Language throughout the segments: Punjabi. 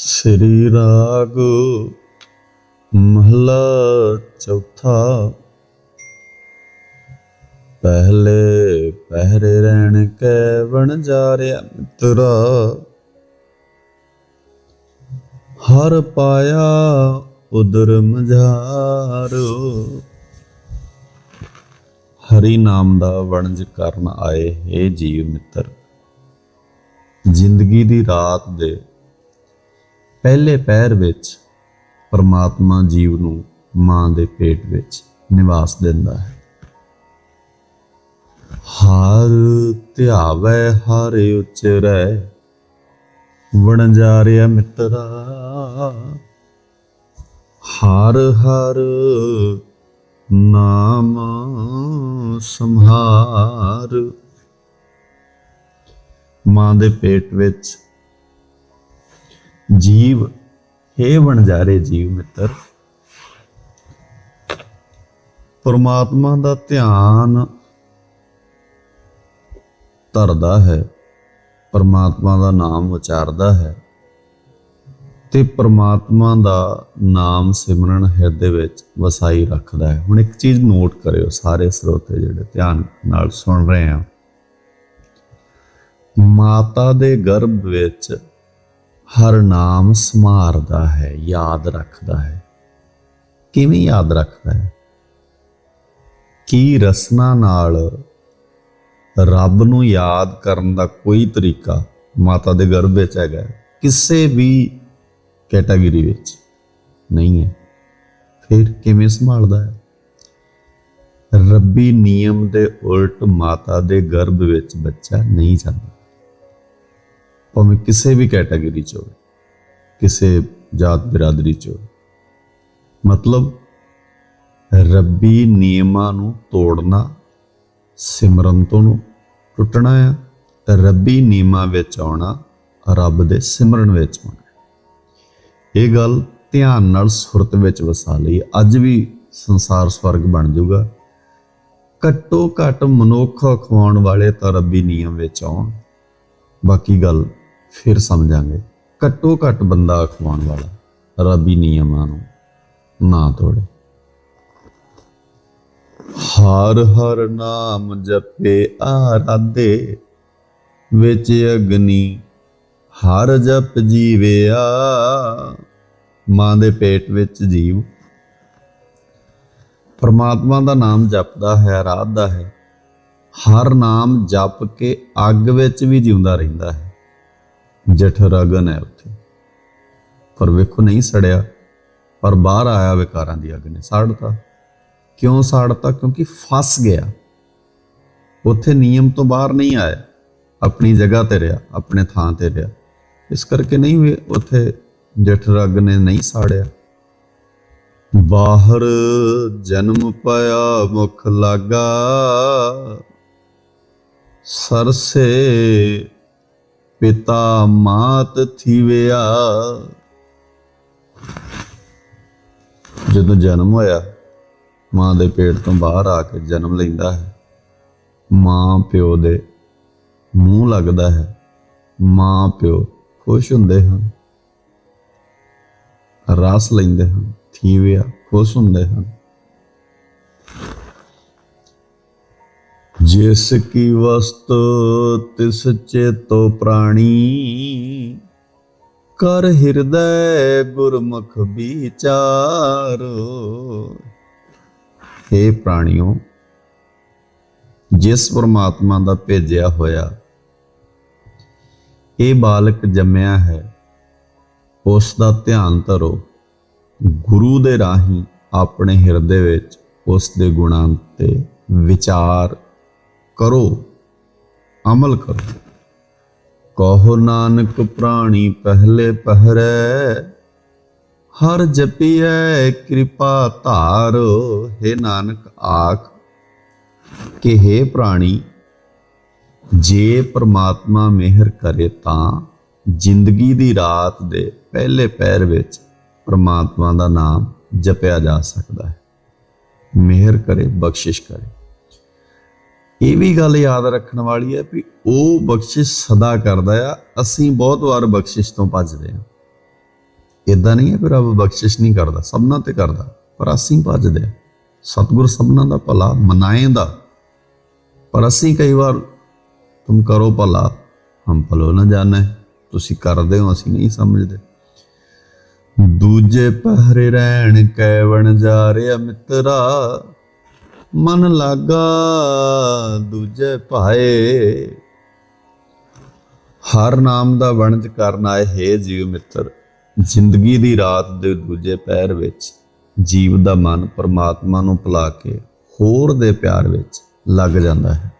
ਸ੍ਰੀ ਰਾਗ ਮਹਲਾ ਚੌਥਾ। ਪਹਿਲੇ ਪਹਿਰੇ ਰਹਿਣ ਕੈ ਬਣ ਜਾਰਿਆ ਮਿੱਤਰਾ। ਹਰ ਪਾਇਆ ਉਦਰ ਮਝਾਰੋ। ਹਰੀ ਨਾਮ ਦਾ ਵਣਜ ਕਰਨ ਆਏ ਹੈ ਜੀਵ ਮਿੱਤਰ। ਜ਼ਿੰਦਗੀ ਦੀ ਰਾਤ ਦੇ ਪਹਿਲੇ ਪਹਿਰ ਵਿੱਚ ਪਰਮਾਤਮਾ ਜੀਵ ਨੂੰ ਮਾਂ ਦੇ ਪੇਟ ਵਿੱਚ ਨਿਵਾਸ ਦਿੰਦਾ ਹੈ। ਹਰ ਧਿਆਵੈ, ਹਰ ਉਚਰੈ, ਵਣਜਾਰਿਆ ਮਿੱਤਰਾ। ਹਰ ਹਰ ਨਾਮ ਸੰਹਾਰ। ਮਾਂ ਦੇ ਪੇਟ ਵਿੱਚ ਜੀਵ, ਹੈ ਵਣਜਾਰੇ ਜੀਵ ਮਿੱਤਰ। ਪਰਮਾਤਮਾ ਦਾ ਧਿਆਨ ਧਰਦਾ ਹੈ, ਪਰਮਾਤਮਾ ਦਾ ਨਾਮ ਉਚਾਰਦਾ ਹੈ ਤੇ ਪਰਮਾਤਮਾ ਦਾ ਨਾਮ ਸਿਮਰਨ ਹਿਰਦੇ ਵਿੱਚ ਵਸਾਈ ਰੱਖਦਾ ਹੈ। ਹੁਣ ਇੱਕ ਚੀਜ਼ ਨੋਟ ਕਰਿਓ, ਸਾਰੇ ਸਰੋਤੇ ਜਿਹੜੇ ਧਿਆਨ ਨਾਲ ਸੁਣ ਰਹੇ ਆ। ਮਾਤਾ ਦੇ ਗਰਭ ਵਿੱਚ ਹਰ ਨਾਮ ਸਮਾਰਦਾ ਹੈ, ਯਾਦ ਰੱਖਦਾ ਹੈ। ਕਿਵੇਂ ਯਾਦ ਰੱਖਦਾ ਹੈ? ਕੀ ਰਸਨਾ ਨਾਲ ਰੱਬ ਨੂੰ ਯਾਦ ਕਰਨ ਦਾ ਕੋਈ ਤਰੀਕਾ ਮਾਤਾ ਦੇ ਗਰਭ ਵਿੱਚ ਹੈਗਾ ਕਿਸੇ ਵੀ ਕੈਟਾਗਰੀ ਵਿੱਚ ਨਹੀਂ ਹੈ। ਫਿਰ ਕਿਵੇਂ ਸੰਭਾਲਦਾ ਹੈ? ਰੱਬੀ ਨਿਯਮ ਦੇ ਉਲਟ ਮਾਤਾ ਦੇ ਗਰਭ ਵਿੱਚ ਬੱਚਾ ਨਹੀਂ ਜਾਂਦਾ। ਭਾਵੇਂ ਕਿਸੇ ਵੀ ਕੈਟਾਗਰੀ ਚ ਹੋਵੇ, ਕਿਸੇ ਜਾਤ ਬਿਰਾਦਰੀ ਚ ਹੋਵੇ। ਮਤਲਬ ਰੱਬੀ ਨਿਯਮਾਂ ਨੂੰ ਤੋੜਨਾ, ਸਿਮਰਨ ਤੋਂ ਟੁੱਟਣਾ ਆ, ਤੇ ਰੱਬੀ ਨਿਯਮਾਂ ਵਿੱਚ ਆਉਣਾ, ਰੱਬ ਦੇ ਸਿਮਰਨ ਵਿੱਚ ਆਉਣਾ। ਇਹ ਗੱਲ ਧਿਆਨ ਨਾਲ ਸੁਰਤ ਵਿੱਚ ਵਸਾ ਲਈ ਅੱਜ ਵੀ ਸੰਸਾਰ ਸਵਰਗ ਬਣ ਜਾਊਗਾ। ਘੱਟੋ ਘੱਟ ਮਨੁੱਖ ਖਵਾਉਣ ਵਾਲੇ ਤਾਂ ਰੱਬੀ ਨਿਯਮ ਵਿੱਚ ਆਉਣ। ਬਾਕੀ ਗੱਲ ਫਿਰ ਸਮਝਾਂਗੇ। ਘੱਟੋ ਘੱਟ ਬੰਦਾ ਅਖਵਾਉਣ ਵਾਲਾ, ਰੱਬੀ ਨਿਯਮਾਂ ਨੂੰ ਨਾ ਤੋੜੇ। ਹਰ ਹਰ ਨਾਮ ਜਪੇ ਆਰਾਧੇ, ਵਿੱਚ ਅਗਨੀ ਹਰ ਜਪ ਜੀਵਿਆ। ਮਾਂ ਦੇ ਪੇਟ ਵਿੱਚ ਜੀਵ। ਪਰਮਾਤਮਾ ਦਾ ਨਾਮ ਜਪਦਾ ਹੈ, ਆਰਾਧਦਾ ਹੈ। ਹਰ ਨਾਮ ਜਪ ਕੇ ਅੱਗ ਵਿੱਚ ਵੀ ਜਿਉਂਦਾ ਰਹਿੰਦਾ ਹੈ। ਜਠ ਰਗਨ ਹੈ ਉੱਥੇ। ਪਰ ਵੇਖੋ ਨਹੀਂ ਸੜਿਆ, ਪਰ ਬਾਹਰ ਆਇਆ ਵਿਕਾਰਾਂ ਦੀ ਅੱਗ ਨੇ ਸਾੜਤਾ। ਕਿਉਂ ਸਾੜਤਾ? ਕਿਉਂਕਿ ਫਸ ਗਿਆ। ਉੱਥੇ ਨਿਯਮ ਤੋਂ ਬਾਹਰ ਨਹੀਂ ਆਇਆ। ਆਪਣੀ ਜਗ੍ਹਾ ਤੇ ਰਿਹਾ, ਆਪਣੇ ਥਾਂ ਤੇ ਰਿਹਾ। ਇਸ ਕਰਕੇ ਨਹੀਂ ਵੀ ਉੱਥੇ ਜਠ ਰਗ ਨੇ ਨਹੀਂ ਸਾੜਿਆ। ਬਾਹਰ ਜਨਮ ਪਾਇਆ, ਮੁਖ ਲਾਗਾ। ਸਰਸੇ ਪਿਤਾ ਮਾਤ ਥੀਵਿਆ। ਜਦੋਂ ਜਨਮ ਹੋਇਆ, ਮਾਂ ਦੇ ਪੇਟ ਤੋਂ ਬਾਹਰ ਆ ਕੇ ਜਨਮ ਲੈਂਦਾ ਹੈ। ਮਾਂ ਪਿਓ ਦੇ ਮੂੰਹ ਲੱਗਦਾ ਹੈ। ਮਾਂ ਪਿਓ ਖੁਸ਼ ਹੁੰਦੇ ਹਨ। ਰਸ ਲੈਂਦੇ ਹਨ। ਥੀਵਿਆ ਖੁਸ਼ ਹੁੰਦੇ ਹਨ। ਜਿਸ ਕੀ ਵਸਤ ਤਿਸ ਚੇਤੋ ਪ੍ਰਾਣੀ। ਕਰ ਹਿਰਦੈ ਗੁਰਮੁਖ ਵਿਚਾਰੋ। हे ਪ੍ਰਾਣਿਓ, ਜਿਸ ਪਰਮਾਤਮਾ ਦਾ ਭੇਜਿਆ ਹੋਇਆ ਇਹ ਬਾਲਕ ਜੰਮਿਆ ਹੈ, ਉਸ ਦਾ ਧਿਆਨ ਧਰੋ। ਗੁਰੂ ਦੇ ਰਾਹੀਂ ਆਪਣੇ ਹਿਰਦੇ ਵਿੱਚ ਉਸ ਦੇ ਗੁਣਾਂ ਤੇ ਵਿਚਾਰ ਕਰੋ, ਅਮਲ ਕਰੋ। ਕਹੋ, ਨਾਨਕ ਪ੍ਰਾਣੀ ਪਹਿਲੇ ਪਹਿਰੈ, ਹਰ ਜਪੀਐ ਕਿਰਪਾ ਧਾਰ, ਹੈ ਨਾਨਕ ਆਖ, ਕਿ ਹੈ ਪ੍ਰਾਣੀ, ਜੇ ਪ੍ਰਮਾਤਮਾ ਮਿਹਰ ਕਰੇ ਤਾਂ ਜ਼ਿੰਦਗੀ ਦੀ ਰਾਤ ਦੇ ਪਹਿਲੇ ਪੈਰ ਵਿੱਚ ਪ੍ਰਮਾਤਮਾ ਦਾ ਨਾਮ ਜਪਿਆ ਜਾ ਸਕਦਾ ਹੈ। ਮਿਹਰ ਕਰੇ, ਬਖਸ਼ਿਸ਼ ਕਰੇ। ਇਹ ਵੀ ਗੱਲ ਯਾਦ ਰੱਖਣ ਵਾਲੀ ਹੈ ਵੀ ਉਹ ਬਖਸ਼ਿਸ਼ ਸਦਾ ਕਰਦਾ ਆ, ਅਸੀਂ ਬਹੁਤ ਵਾਰ ਬਖਸ਼ਿਸ਼ ਤੋਂ ਭੱਜਦੇ ਹਾਂ ਇਦਾਂ ਨਹੀਂ ਹੈ ਕਿ ਰੱਬ ਬਖਸ਼ਿਸ਼ ਨਹੀਂ ਕਰਦਾ, ਸਭਨਾਂ ਤੇ ਕਰਦਾ, ਪਰ ਅਸੀਂ ਭੱਜਦੇ ਹਾਂ। ਸਤਿਗੁਰ ਸਭਨਾਂ ਦਾ ਭਲਾ ਮਨਾਏਂਦਾ, ਪਰ ਅਸੀਂ ਕਈ ਵਾਰ ਤੁਮ ਕਰੋ ਭਲਾ, ਹਮ ਭਲੋ ਨਾ ਜਾਣੈ, ਤੁਸੀਂ ਕਰਦੇ ਹੋ, ਅਸੀਂ ਨਹੀਂ ਸਮਝਦੇ ਦੂਜੇ ਪਹਿਰੇ ਰਹਿਣ ਕੈਵਣ ਜਾ ਰਿਆ ਮਿੱਤਰਾ ਮਨ ਲਾਗਾ ਦੂਜੇ ਭਾਏ। ਹਰ ਨਾਮ ਦਾ ਵਣਜ ਕਰਨ ਆਏ ਹੈ ਜੀਵ ਮਿੱਤਰ। ਜ਼ਿੰਦਗੀ ਦੀ ਰਾਤ ਦੇ ਦੂਜੇ ਪੈਰ ਵਿੱਚ ਜੀਵ ਦਾ ਮਨ ਪਰਮਾਤਮਾ ਨੂੰ ਭੁਲਾ ਕੇ ਹੋਰ ਦੇ ਪਿਆਰ ਵਿੱਚ ਲੱਗ ਜਾਂਦਾ ਹੈ।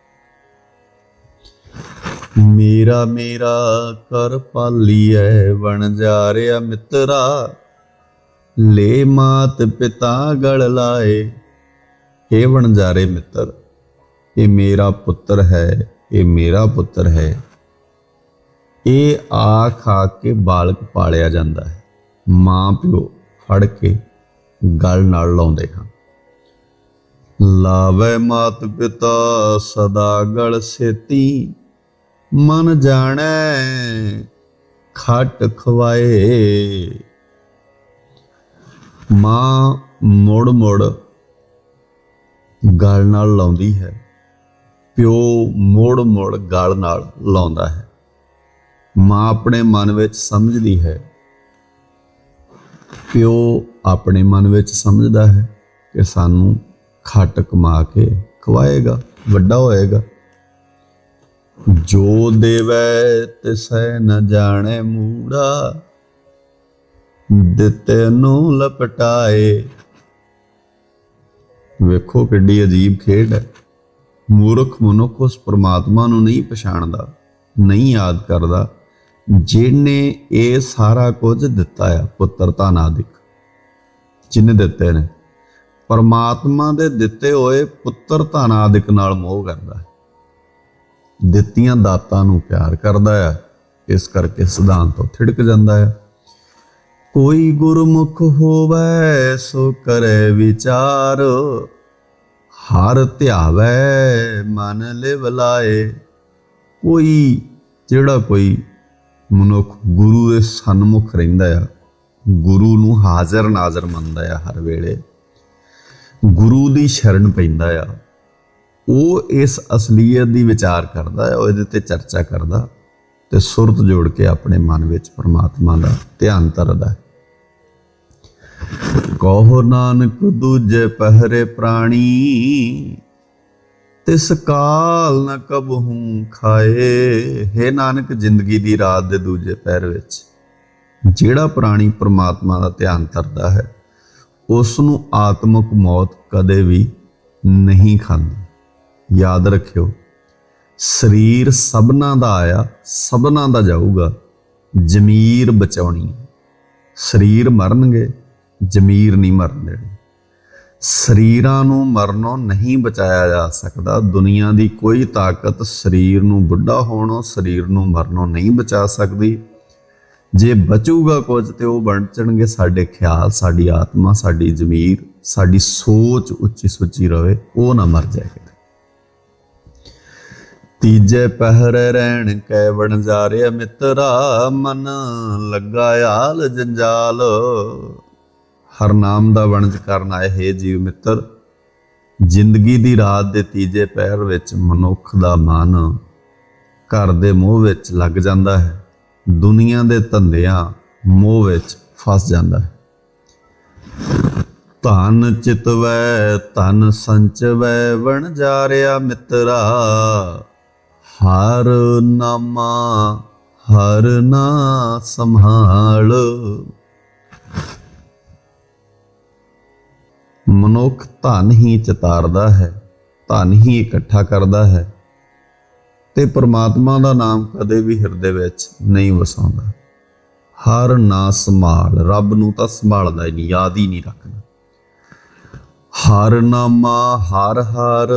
ਮੇਰਾ ਮੇਰਾ ਕਰ ਪਾਲੀਐ ਵਣ ਜਾ ਰਿਆ ਮਿੱਤਰਾ। ਲੈ ਮਾਤ ਪਿਤਾ ਗਲ ਲਾਏ ਇਹ ਵਣ ਜਾ ਰੇ ਮਿੱਤਰ, ਇਹ ਮੇਰਾ ਪੁੱਤਰ ਹੈ, ਇਹ ਮੇਰਾ ਪੁੱਤਰ ਹੈ। ਇਹ ਆ ਖਾ ਕੇ ਬਾਲਕ ਪਾਲਿਆ ਜਾਂਦਾ ਹੈ। ਮਾਂ ਪਿਓ ਫੜ ਕੇ ਗਲ ਨਾਲ ਲਾਉਂਦੇ ਹਨ। ਲਾਵੇ ਮਾਤ ਪਿਤਾ ਸਦਾ ਗਲ ਸੇਤੀ, ਮਨ ਜਾਣੈ ਖਟ ਖਵਾਏ। ਮਾਂ ਮੋੜ ਮੋੜ ਗਲ ਨਾਲ ਲਾਉਂਦੀ ਹੈ। ਪਿਓ ਮੋੜ ਮੋੜ ਗਲ ਨਾਲ ਲਾਉਂਦਾ ਹੈ। ਮਾਂ ਆਪਣੇ ਮਨ ਵਿੱਚ ਸਮਝਦੀ ਹੈ। ਪਿਓ ਆਪਣੇ ਮਨ ਵਿੱਚ ਸਮਝਦਾ ਹੈ ਕਿ ਸਾਨੂੰ ਖੱਟ ਕਮਾ ਕੇ ਖਵਾਏਗਾ, ਵੱਡਾ ਹੋਏਗਾ। ਜੋ ਦੇਵੈ ਤਿਸੈ ਨ ਜਾਣੇ ਮੂੜਾ, ਦਿੱਤੇ ਨੂੰ ਲਪਟਾਏ। ਵੇਖੋ ਕਿੱਡੀ ਅਜੀਬ ਖੇਡ ਹੈ। ਮੂਰਖ ਮਨੁੱਖ ਉਸ ਪ੍ਰਮਾਤਮਾ ਨੂੰ ਨਹੀਂ ਪਛਾਣਦਾ, ਨਹੀਂ ਯਾਦ ਕਰਦਾ, ਜਿਹਨੇ ਇਹ ਸਾਰਾ ਕੁਝ ਦਿੱਤਾ ਆ ਪੁੱਤਰ ਧਨ ਆਦਿਕ ਜਿਹਨੇ ਦਿੱਤੇ ਨੇ। ਪਰਮਾਤਮਾ ਦੇ ਦਿੱਤੇ ਹੋਏ ਪੁੱਤਰ ਧਨ ਨਾਲ ਮੋਹ ਕਰਦਾ ਹੈ। ਦਿੱਤੀਆਂ ਦਾਤਾਂ ਨੂੰ ਪਿਆਰ ਕਰਦਾ ਆ, ਇਸ ਕਰਕੇ ਸਿਧਾਂਤ ਤੋਂ ਥਿੜਕ ਜਾਂਦਾ ਆ। ਕੋਈ ਗੁਰਮੁਖ ਹੋਵੇ, ਸੋ ਕਰੇ ਵਿਚਾਰ। ਹਰ ਧਿਆਵੇ, ਮਨ ਲਿਵ ਲਾਏ। ਕੋਈ, ਜਿਹੜਾ ਕੋਈ ਮਨੁੱਖ ਗੁਰੂ ਦੇ ਸਨਮੁਖ ਰਹਿੰਦਾ ਆ, ਗੁਰੂ ਨੂੰ ਹਾਜ਼ਰ ਨਾਜ਼ਰ ਮੰਨਦਾ ਆ ਹਰ ਵੇਲੇ। ਗੁਰੂ ਦੀ ਸ਼ਰਨ ਪੈਂਦਾ ਆ। ਉਹ ਇਸ ਅਸਲੀਅਤ ਦੀ ਵਿਚਾਰ ਕਰਦਾ ਹੈ ਉਹ ਇਹਦੇ ਤੇ ਚਰਚਾ ਕਰਦਾ। ਤੇ ਸੁਰਤ ਜੋੜ ਕੇ ਆਪਣੇ ਮਨ ਵਿੱਚ ਪਰਮਾਤਮਾ ਦਾ ਧਿਆਨ ਧਰਦਾ ਹੈ। ਕਹੋ ਨਾਨਕ, ਦੂਜੇ ਪਹਿਰੇ ਪ੍ਰਾਣੀ, ਤਿਸ ਕਾਲ ਨ ਕਬਹੂ ਖਾਏ। ਹੈ ਨਾਨਕ, ਜ਼ਿੰਦਗੀ ਦੀ ਰਾਤ ਦੇ ਦੂਜੇ ਪੈਰ ਵਿੱਚ, ਜਿਹੜਾ ਪ੍ਰਾਣੀ ਪ੍ਰਮਾਤਮਾ ਦਾ ਧਿਆਨ ਧਰਦਾ ਹੈ ਉਸ ਨੂੰ ਆਤਮਿਕ ਮੌਤ ਕਦੇ ਵੀ ਨਹੀਂ ਖਾਂਦੀ। ਯਾਦ ਰੱਖਿਓ ਸਰੀਰ ਸਭਨਾ ਦਾ ਆਇਆ, ਸਭਨਾ ਦਾ ਜਾਊਗਾ। ਜ਼ਮੀਰ ਬਚਾਉਣੀ ਸਰੀਰ ਮਰਨਗੇ, ਜ਼ਮੀਰ ਨਹੀਂ ਮਰਨ ਦੇਣੀ। ਸਰੀਰਾਂ ਨੂੰ ਮਰਨੋਂ ਨਹੀਂ ਬਚਾਇਆ ਜਾ ਸਕਦਾ। ਦੁਨੀਆ ਦੀ ਕੋਈ ਤਾਕਤ ਸਰੀਰ ਨੂੰ ਬੁੱਢਾ ਹੋਣੋਂ, ਸਰੀਰ ਨੂੰ ਮਰਨੋਂ ਨਹੀਂ ਬਚਾ ਸਕਦੀ। ਜੇ ਬਚੂਗਾ ਕੁਝ ਤੇ ਉਹ ਬਣਚਣਗੇ ਸਾਡੇ ਖਿਆਲ, ਸਾਡੀ ਆਤਮਾ, ਸਾਡੀ ਜ਼ਮੀਰ, ਸਾਡੀ ਸੋਚ ਉੱਚੀ ਸੁੱਚੀ ਰਵੇ, ਉਹ ਨਾ ਮਰ ਜਾਏ। ਤੀਜੇ ਪਹਿਰ ਰਹਿਣ ਕੈ ਵਣ ਜਾ ਰਿਆ ਮਿੱਤਰਾ, ਮਨ ਲੱਗਾ ਆਲ ਜੰਜਾਲ। ਹਰ ਨਾਮ ਦਾ ਵਣਜ ਕਰਨ ਆਏ ਹੈ ਜੀਵ ਮਿੱਤਰ। ਜ਼ਿੰਦਗੀ ਦੀ ਰਾਤ ਦੇ ਤੀਜੇ ਪਹਿਰ ਵਿੱਚ ਮਨੁੱਖ ਦਾ ਮਨ ਘਰ ਦੇ ਮੋਹ ਵਿੱਚ ਲੱਗ ਜਾਂਦਾ ਹੈ। ਦੁਨੀਆ ਦੇ ਧੰਦਿਆਂ ਮੋਹ ਵਿੱਚ ਫਸ ਜਾਂਦਾ ਹੈ। ਧਨ ਚਿਤਵੈ, ਧਨ ਸੰਚਵੈ, ਵਣ ਜਾ ਰਿਆ ਮਿੱਤਰਾ। ਹਰ ਨਾਮਾ, ਹਰ ਨਾ ਸੰਭਾਲ। ਮਨੁੱਖ ਧਨ ਹੀ ਚਤਾਰਦਾ ਹੈ, ਧਨ ਹੀ ਇਕੱਠਾ ਕਰਦਾ ਹੈ ਤੇ ਪ੍ਰਮਾਤਮਾ ਦਾ ਨਾਮ ਕਦੇ ਵੀ ਹਿਰਦੇ ਵਿੱਚ ਨਹੀਂ ਵਸਾਉਂਦਾ। ਹਰ ਨਾ ਸੰਭਾਲ, ਰੱਬ ਨੂੰ ਤਾਂ ਸੰਭਾਲਦਾ ਹੀ ਨਹੀਂ, ਯਾਦ ਹੀ ਨਹੀਂ ਰੱਖਦਾ ਹਰ ਨਾਮਾ, ਹਰ ਹਰ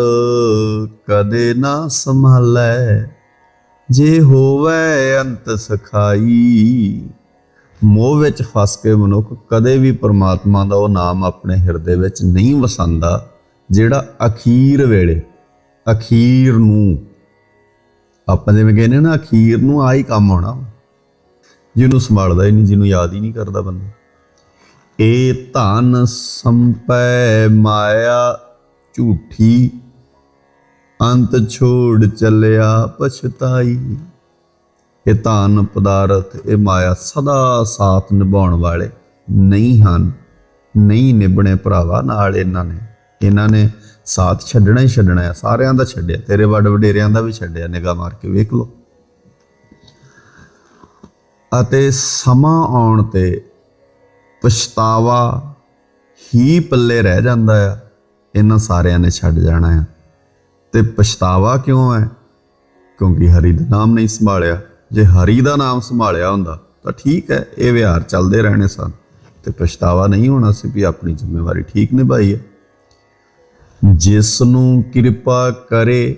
ਕਦੇ ਨਾ ਸੰਭਾਲੈ। ਜੇ ਹੋਵੇ ਅੰਤ ਸਖਾਈ, ਮੋਹ ਵਿੱਚ ਫਸ ਕੇ ਮਨੁੱਖ ਕਦੇ ਵੀ ਪਰਮਾਤਮਾ ਦਾ ਉਹ ਨਾਮ ਆਪਣੇ ਹਿਰਦੇ ਵਿੱਚ ਨਹੀਂ ਵਸਾਉਂਦਾ, ਜਿਹੜਾ ਅਖੀਰ ਵੇਲੇ, ਅਖੀਰ ਨੂੰ, ਆਪਾਂ ਜਿਵੇਂ ਕਹਿੰਦੇ ਨਾ, ਅਖੀਰ ਨੂੰ ਆ ਹੀ ਕੰਮ ਹੋਣਾ ਜਿਹਨੂੰ ਸੰਭਾਲਦਾ ਹੀ ਨਹੀਂ, ਜਿਹਨੂੰ ਯਾਦ ਹੀ ਨਹੀਂ ਕਰਦਾ ਬੰਦਾ। ਏ ਧਨ ਸੰਪੈ ਮਾਇਆ ਝੂਠੀ, ਅੰਤ ਛੋੜ ਚੱਲਿਆ ਪਛਤਾਈ। ਇਹ ਧਨ ਪਦਾਰਥ, ਇਹ ਮਾਇਆ ਸਦਾ ਸਾਥ ਨਿਭਾਉਣ ਵਾਲੇ ਨਹੀਂ ਹਨ, ਨਹੀਂ ਨਿਭਣੇ ਭਰਾਵਾ ਨਾਲ ਇਹਨਾਂ ਨੇ। ਇਹਨਾਂ ਨੇ ਸਾਥ ਛੱਡਣਾ ਹੀ ਛੱਡਣਾ ਹੈ, ਸਾਰਿਆਂ ਦਾ ਛੱਡਿਆ, ਤੇਰੇ ਵੱਡ ਵਡੇਰਿਆਂ ਦਾ ਵੀ ਛੱਡਿਆ, ਨਿਗਾਹ ਮਾਰ ਕੇ ਵੇਖ ਲਓ। ਅਤੇ ਸਮਾਂ ਆਉਣ ਤੇ ਪਛਤਾਵਾ ਹੀ ਪੱਲੇ ਰਹਿ ਜਾਂਦਾ ਆ। ਇਹਨਾਂ ਸਾਰਿਆਂ ਨੇ ਛੱਡ ਜਾਣਾ ਆ। ਤੇ ਪਛਤਾਵਾ ਕਿਉਂ ਹੈ? ਕਿਉਂਕਿ ਹਰੀ ਦਾ ਨਾਮ ਨਹੀਂ ਸੰਭਾਲਿਆ। ਜੇ ਹਰੀ ਦਾ ਨਾਮ ਸੰਭਾਲਿਆ ਹੁੰਦਾ, ਤਾਂ ਠੀਕ ਹੈ, ਇਹ ਵਿਹਾਰ ਚੱਲਦੇ ਰਹਿਣੇ ਸਨ। ਤੇ ਪਛਤਾਵਾ ਨਹੀਂ ਹੋਣਾ ਸੀ ਵੀ ਆਪਣੀ ਜ਼ਿੰਮੇਵਾਰੀ ਠੀਕ ਨਿਭਾਈ ਹੈ। ਜਿਸ ਨੂੰ ਕਿਰਪਾ ਕਰੇ,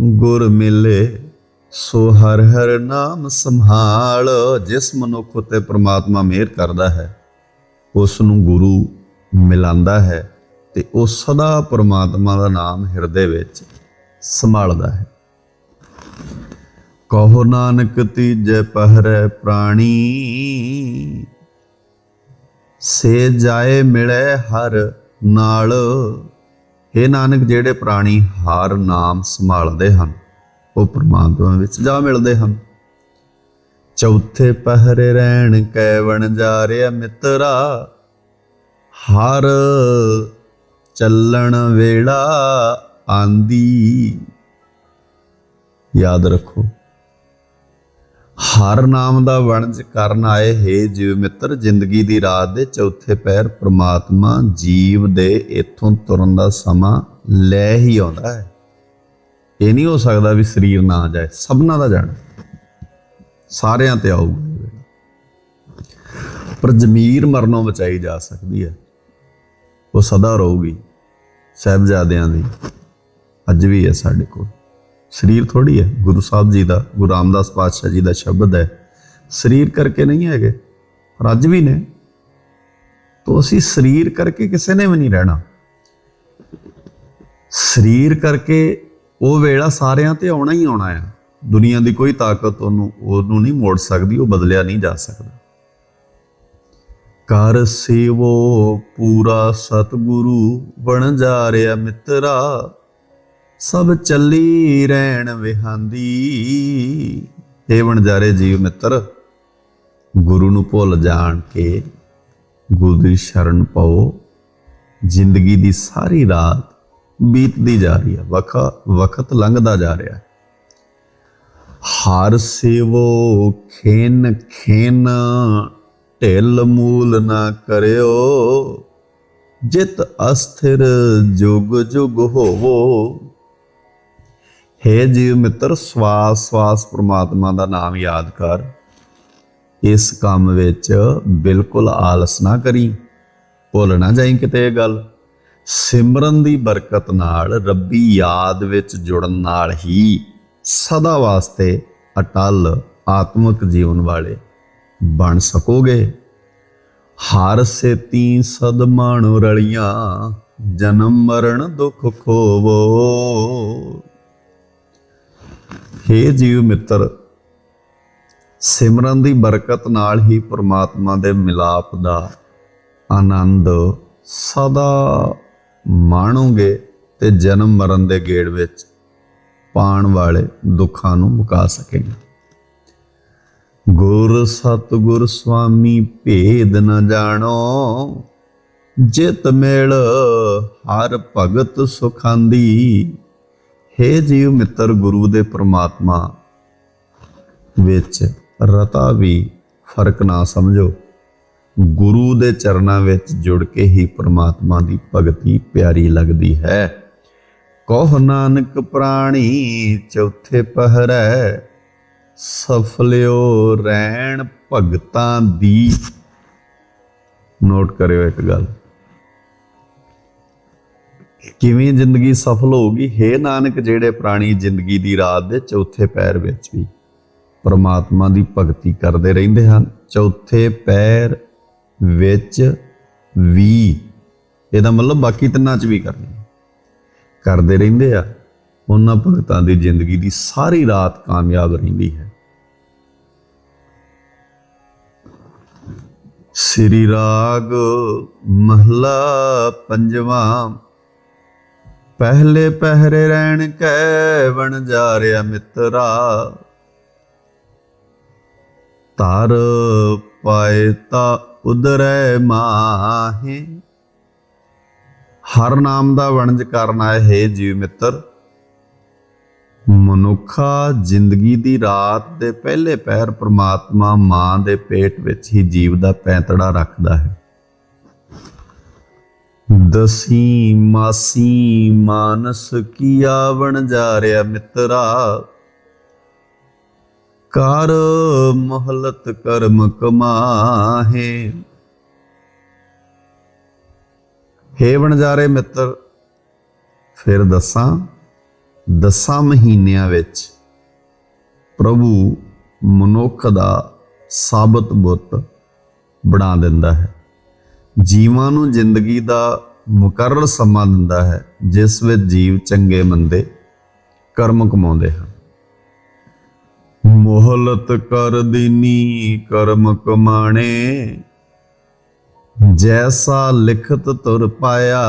ਗੁਰ ਮਿਲੇ ਸੋ ਹਰ ਹਰ ਨਾਮ ਸੰਭਾਲ, ਜਿਸ ਮਨੁੱਖ ਉਤੇ ਪ੍ਰਮਾਤਮਾ ਮਿਹਰ ਕਰਦਾ ਹੈ ਉਸ ਨੂੰ ਗੁਰੂ ਮਿਲਾਂਦਾ ਹੈ ਤੇ ਉਹ ਸਦਾ ਪ੍ਰਮਾਤਮਾ ਦਾ ਨਾਮ ਹਿਰਦੇ ਵਿੱਚ ਸੰਭਾਲਦਾ ਹੈ। ਕਹੋ ਨਾਨਕ ਤੀਜੇ ਪਹਿਰੈ ਪ੍ਰਾਣੀ, ਸੇ ਜਾਏ ਮਿਲੇ ਹਰ ਨਾਲ। ਇਹ ਨਾਨਕ, ਜਿਹੜੇ ਪ੍ਰਾਣੀ ਹਰ ਨਾਮ ਸੰਭਾਲਦੇ ਹਨ ਉਹ ਪਰਮਾਤਮਾ ਵਿੱਚ ਜਾ ਮਿਲਦੇ ਹਨ। ਚੌਥੇ ਪਹਿਰੇ ਰਹਿਣ ਕੈਵਣ ਜਾ ਰਿਆ ਮਿੱਤਰਾ। ਹਰ ਚੱਲਣ ਵੇਲਾ ਆਂਦੀ। ਯਾਦ ਰੱਖੋ, ਹਰ ਨਾਮ ਦਾ ਵਣਜ ਕਰਨ ਆਏ ਹੈ ਜੀਵ ਮਿੱਤਰ, ਜ਼ਿੰਦਗੀ ਦੀ ਰਾਤ ਦੇ ਚੌਥੇ ਪਹਿਰ ਪ੍ਰਮਾਤਮਾ ਜੀਵ ਦੇ ਇਥੋਂ ਤੁਰਨ ਦਾ ਸਮਾਂ ਲੈ ਹੀ ਆਉਂਦਾ ਹੈ। ਇਹ ਨਹੀਂ ਹੋ ਸਕਦਾ ਵੀ ਸਰੀਰ ਨਾ ਆ ਜਾਏ, ਸਭਨਾਂ ਦਾ ਜਾਣਾ। ਸਾਰਿਆਂ ਤੇ ਆਊਗਾ। ਪਰ ਜ਼ਮੀਰ ਮਰਨੋਂ ਬਚਾਈ ਜਾ ਸਕਦੀ ਹੈ। ਉਹ ਸਦਾ ਰਹੂਗੀ, ਸਹਿਬਜ਼ਾਦਿਆਂ ਦੀ। ਅੱਜ ਵੀ ਹੈ ਸਾਡੇ ਕੋਲ। ਸਰੀਰ ਥੋੜੀ ਹੈ। ਗੁਰੂ ਸਾਹਿਬ ਜੀ ਦਾ, ਗੁਰੂ ਰਾਮਦਾਸ ਪਾਤਸ਼ਾਹ ਜੀ ਦਾ ਸ਼ਬਦ ਹੈ। ਸਰੀਰ ਕਰਕੇ ਨਹੀਂ ਹੈਗੇ, ਪਰ ਅੱਜ ਵੀ ਨੇ। ਤੋ ਅਸੀਂ ਸਰੀਰ ਕਰਕੇ ਕਿਸੇ ਨੇ ਵੀ ਨਹੀਂ ਰਹਿਣਾ। ਸਰੀਰ ਕਰਕੇ ਉਹ ਵੇਲਾ ਸਾਰਿਆਂ ਤੇ ਆਉਣਾ ਹੀ ਆਉਣਾ ਆ। ਦੁਨੀਆ ਦੀ ਕੋਈ ਤਾਕਤ ਉਹਨੂੰ ਉਹਨੂੰ ਨਹੀਂ ਮੋੜ ਸਕਦੀ, ਉਹ ਬਦਲਿਆ ਨਹੀਂ ਜਾ ਸਕਦਾ। ਕਰ ਸੇਵੋ ਪੂਰਾ ਸਤਿਗੁਰੂ, ਬਣ ਜਾ ਰਿਆ ਮਿੱਤਰਾ, ਸਭ ਚੱਲੀ ਰਹਿਣ ਵਿਹਾੰਦੀ। ਏ ਵਣਜਾਰੇ ਜੀਵ ਮਿੱਤਰ, ਗੁਰੂ ਨੂੰ ਭੁੱਲ ਜਾਣ ਕੇ ਗੁਰੂ ਦੀ ਸ਼ਰਨ ਪਾਓ। ਜ਼ਿੰਦਗੀ ਦੀ ਸਾਰੀ ਰਾਤ ਬੀਤਦੀ ਜਾ ਰਹੀ ਹੈ ਵਕਾ ਵਕਤ ਲੰਘਦਾ ਜਾ ਰਿਹਾ ਹੈ। ਹਰ ਸੇਵੋ, ਖੇਨ ਖੇਨ, ਢਿਲ ਮੂਲ ਨਾ ਕਰਿਓ। ਜਿਤ ਅਸਥਿਰ, ਜੁਗ ਜੁਗ ਹੋਵੋ। ਹੈ ਜੀਵ ਮਿੱਤਰ, ਸਵਾਸ ਸਵਾਸ ਪ੍ਰਮਾਤਮਾ ਦਾ ਨਾਮ ਯਾਦ ਕਰ। ਇਸ ਕੰਮ ਵਿੱਚ ਬਿਲਕੁਲ ਆਲਸ ਨਾ ਕਰੀ। ਭੁੱਲ ਨਾ ਜਾਈ ਕਿਤੇ ਇਹ ਗੱਲ। ਸਿਮਰਨ ਦੀ ਬਰਕਤ ਨਾਲ ਰੱਬੀ ਯਾਦ ਵਿੱਚ ਜੁੜਨ ਨਾਲ ਹੀ ਸਦਾ ਵਾਸਤੇ ਅਟਲ ਆਤਮਿਕ ਜੀਵਨ ਵਾਲੇ ਬਣ ਸਕੋਗੇ। ਹਰ ਸੇਤੀ ਸਦਮਾਣੋ ਰਲੀਆਂ, ਜਨਮ ਮਰਨ ਦੁੱਖ ਖੋਵੋ। ਹੇ ਜੀਵ ਮਿੱਤਰ, ਸਿਮਰਨ ਦੀ ਬਰਕਤ ਨਾਲ ਹੀ ਪ੍ਰਮਾਤਮਾ ਦੇ ਮਿਲਾਪ ਦਾ ਆਨੰਦ ਸਦਾ ਮਾਣੋਗੇ ਤੇ ਜਨਮ ਮਰਨ ਦੇ ਗੇੜ ਵਿੱਚ ਪਾਣ ਵਾਲੇ ਦੁੱਖਾਂ ਨੂੰ ਮੁਕਾ ਸਕੇਗਾ। ਗੁਰ ਸਤਿਗੁਰ ਸੁਆਮੀ ਭੇਦ ਨ ਜਾਣੋ, ਜਿਤ ਮੇਲ ਹਰ ਭਗਤ ਸੁਖਾਂਦੀ। ਹੇ ਜੀਵ ਮਿੱਤਰ, ਗੁਰੂ ਦੇ ਪ੍ਰਮਾਤਮਾ ਵਿੱਚ ਰਤਾ ਵੀ ਫ਼ਰਕ ਨਾ ਸਮਝੋ। ਗੁਰੂ ਦੇ ਚਰਨਾਂ ਵਿੱਚ ਜੁੜ ਕੇ ਹੀ ਪ੍ਰਮਾਤਮਾ ਦੀ ਭਗਤੀ ਪਿਆਰੀ ਲੱਗਦੀ ਹੈ। ਕਹ ਨਾਨਕ ਪ੍ਰਾਣੀ ਚੌਥੇ ਪਹਿਰੈ, ਸਫਲਿਓ ਰਹਿਣ ਭਗਤਾਂ ਦੀ। ਨੋਟ ਕਰਿਓ ਇੱਕ ਗੱਲ। ਕਿਵੇਂ ਜ਼ਿੰਦਗੀ ਸਫਲ ਹੋਊਗੀ? ਹੇ ਨਾਨਕ, ਜਿਹੜੇ ਪ੍ਰਾਣੀ ਜ਼ਿੰਦਗੀ ਦੀ ਰਾਤ ਦੇ ਚੌਥੇ ਪੈਰ ਵਿੱਚ ਵੀ ਪਰਮਾਤਮਾ ਦੀ ਭਗਤੀ ਕਰਦੇ ਰਹਿੰਦੇ ਹਨ, ਚੌਥੇ ਪੈਰ ਵਿੱਚ ਵੀ। ਇਹਦਾ ਮਤਲਬ ਬਾਕੀ ਤਿੰਨਾਂ 'ਚ ਵੀ ਕਰਨੀ ਕਰਦੇ ਰਹਿੰਦੇ ਆ, ਉਹਨਾਂ ਭਗਤਾਂ ਦੀ ਜ਼ਿੰਦਗੀ ਦੀ ਸਾਰੀ ਰਾਤ ਕਾਮਯਾਬ ਰਹਿੰਦੀ ਹੈ। ਸ੍ਰੀ ਰਾਗ ਮਹਲਾ ਪੰਜਵਾਂ, ਪਹਿਲੇ ਪਹਿਰੇ ਰਹਿਣ ਕੈ ਬਣ ਜਾ ਰਿਆ ਮਿੱਤਰਾ। ਤਰ ਪਾਏ ਤਾ ਉਦਰੈ ਮਾਹੇ। ਹਰ ਨਾਮ ਦਾ ਵਣਜ ਕਰਨਾ ਹੈ ਜੀਵ ਮਿੱਤਰ। ਮਨੁੱਖਾ ਜ਼ਿੰਦਗੀ ਦੀ ਰਾਤ ਦੇ ਪਹਿਲੇ ਪੈਰ ਪ੍ਰਮਾਤਮਾ ਮਾਂ ਦੇ ਪੇਟ ਵਿੱਚ ਹੀ ਜੀਵ ਦਾ ਪੈਂਤੜਾ ਰੱਖਦਾ ਹੈ। ਦਸੀ ਮਾਸੀ ਮਾਨਸ ਕੀ ਆਵਣ ਜਾ ਰਿਆ ਮਿੱਤਰਾ। ਕਰ ਮਹਲਤ ਕਰਮ ਕਮਾਹੇ। ਹੇ ਵਣਜਾਰੇ ਮਿੱਤਰ, ਫਿਰ ਦੱਸਾਂ, ਦਸਾਂ ਮਹੀਨਿਆਂ ਵਿੱਚ ਪ੍ਰਭੂ ਮਨੁੱਖ ਦਾ ਸਾਬਤ ਬੁੱਤ ਬਣਾ ਦਿੰਦਾ ਹੈ। ਜੀਵਾਂ ਨੂੰ ਜ਼ਿੰਦਗੀ ਦਾ ਮੁਕਰਰ ਸਮਾਂ ਦਿੰਦਾ ਹੈ, ਜਿਸ ਵਿੱਚ ਜੀਵ ਚੰਗੇ ਮੰਦੇ ਕਰਮ ਕਮਾਉਂਦੇ ਹਨ। ਮੋਹਲਤ ਕਰ ਦੀਨੀ ਕਰਮ ਕਮਾਣੇ। ਜੈਸਾ ਲਿਖਤ ਤੁਰ ਪਾਇਆ,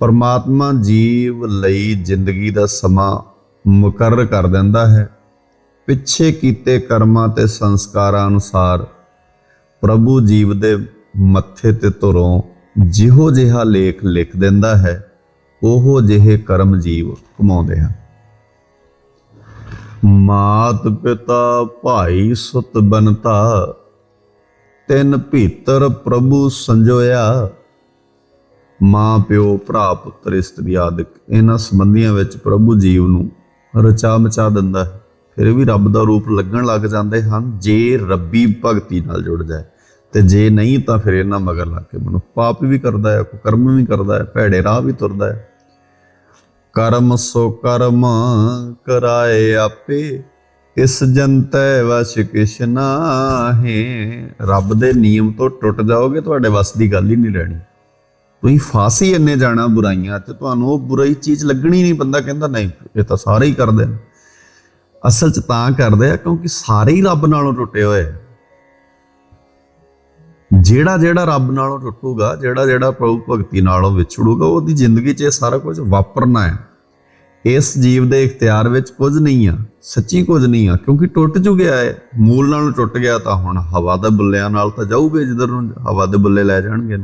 ਪਰਮਾਤਮਾ ਜੀਵ ਲਈ ਜ਼ਿੰਦਗੀ ਦਾ ਸਮਾਂ ਮੁਕਰਰ ਕਰ ਦਿੰਦਾ ਹੈ। ਪਿੱਛੇ ਕੀਤੇ ਕਰਮਾਂ ਤੇ ਸੰਸਕਾਰਾਂ ਅਨੁਸਾਰ ਪ੍ਰਭੂ ਜੀਵ ਦੇ ਮੱਥੇ ਤੇ ਤੁਰੋਂ ਜਿਹੋ ਜਿਹਾ ਲੇਖ ਲਿਖ ਦਿੰਦਾ ਹੈ, ਉਹੋ ਜਿਹੇ ਕਰਮ ਜੀਵ ਕਮਾਉਂਦੇ ਹਨ। ਮਾਤ ਪਿਤਾ ਭਾਈ ਸੁਤ ਬਨਤਾ ਤਿੰਨ ਭੀਤਰ ਪ੍ਰਭੂ ਸੰਜੋਇਆ। ਮਾਂ ਪਿਓ ਭਰਾ ਪੁੱਤਰ ਇਸਤਰੀ ਆਦਿਕ, ਇਹਨਾਂ ਸੰਬੰਧੀਆਂ ਵਿੱਚ ਪ੍ਰਭੂ ਜੀਵ ਨੂੰ ਰਚਾ ਮਚਾ ਦਿੰਦਾ ਹੈ। ਫਿਰ ਵੀ ਰੱਬ ਦਾ ਰੂਪ ਲੱਗਣ ਲੱਗ ਜਾਂਦੇ ਹਨ, ਜੇ ਰੱਬੀ ਭਗਤੀ ਨਾਲ ਜੁੜ ਜਾਏ। ਤੇ ਜੇ ਨਹੀਂ ਤਾਂ ਫਿਰ ਇਹਨਾਂ ਮਗਰ ਲੱਗ ਕੇ ਮਨੁੱਖ ਪਾਪ ਵੀ ਕਰਦਾ ਹੈ ਕਰਮ ਵੀ ਕਰਦਾ ਹੈ, ਭੈੜੇ ਰਾਹ ਵੀ ਤੁਰਦਾ ਹੈ। ਕਰਮ ਸੋ ਕਰਮ ਕਰਾਏ ਆਪੇ ਇਸ ਜਨਤੈ ਵਸ ਕਿਛ ਨਾਹੀ। ਰੱਬ ਦੇ ਨਿਯਮ ਤੋਂ ਟੁੱਟ ਜਾਓਗੇ, ਤੁਹਾਡੇ ਵੱਸ ਦੀ ਗੱਲ ਹੀ ਨਹੀਂ ਰਹਿਣੀ। ਤੁਸੀਂ ਫਾਸੀ ਇੰਨੇ ਜਾਣਾ ਬੁਰਾਈਆਂ ਤੇ ਤੁਹਾਨੂੰ ਉਹ ਬੁਰਾਈ ਚੀਜ਼ ਲੱਗਣੀ ਨਹੀਂ, ਬੰਦਾ ਕਹਿੰਦਾ ਨਹੀਂ, ਇਹ ਤਾਂ ਸਾਰੇ ਹੀ ਕਰਦੇ ਨੇ। ਅਸਲ 'ਚ ਤਾਂ ਕਰਦੇ ਆ, ਕਿਉਂਕਿ ਸਾਰੇ ਹੀ ਰੱਬ ਨਾਲੋਂ ਟੁੱਟੇ ਹੋਏ ਆ। ਜਿਹੜਾ ਜਿਹੜਾ ਰੱਬ ਨਾਲੋਂ ਟੁੱਟੂਗਾ, ਜਿਹੜਾ ਜਿਹੜਾ ਪ੍ਰਭੂ ਭਗਤੀ ਨਾਲੋਂ ਵਿਛੜੂਗਾ, ਉਹਦੀ ਜ਼ਿੰਦਗੀ 'ਚ ਇਹ ਸਾਰਾ ਕੁਝ ਵਾਪਰਨਾ ਹੈ। ਇਸ ਜੀਵ ਦੇ ਇਖਤਿਆਰ ਵਿੱਚ ਕੁਝ ਨਹੀਂ ਆ, ਸੱਚੀ ਕੁਝ ਨਹੀਂ ਆ, ਕਿਉਂਕਿ ਟੁੱਟ ਚੁੱਕਿਆ ਹੈ। ਮੂਲ ਨਾਲੋਂ ਟੁੱਟ ਗਿਆ ਤਾਂ ਹੁਣ ਹਵਾ ਦੇ ਬੁੱਲਿਆਂ ਨਾਲ ਤਾਂ ਜਾਊਗੇ, ਜਿੱਧਰ ਨੂੰ ਹਵਾ ਦੇ ਬੁੱਲੇ ਲੈ ਜਾਣਗੇ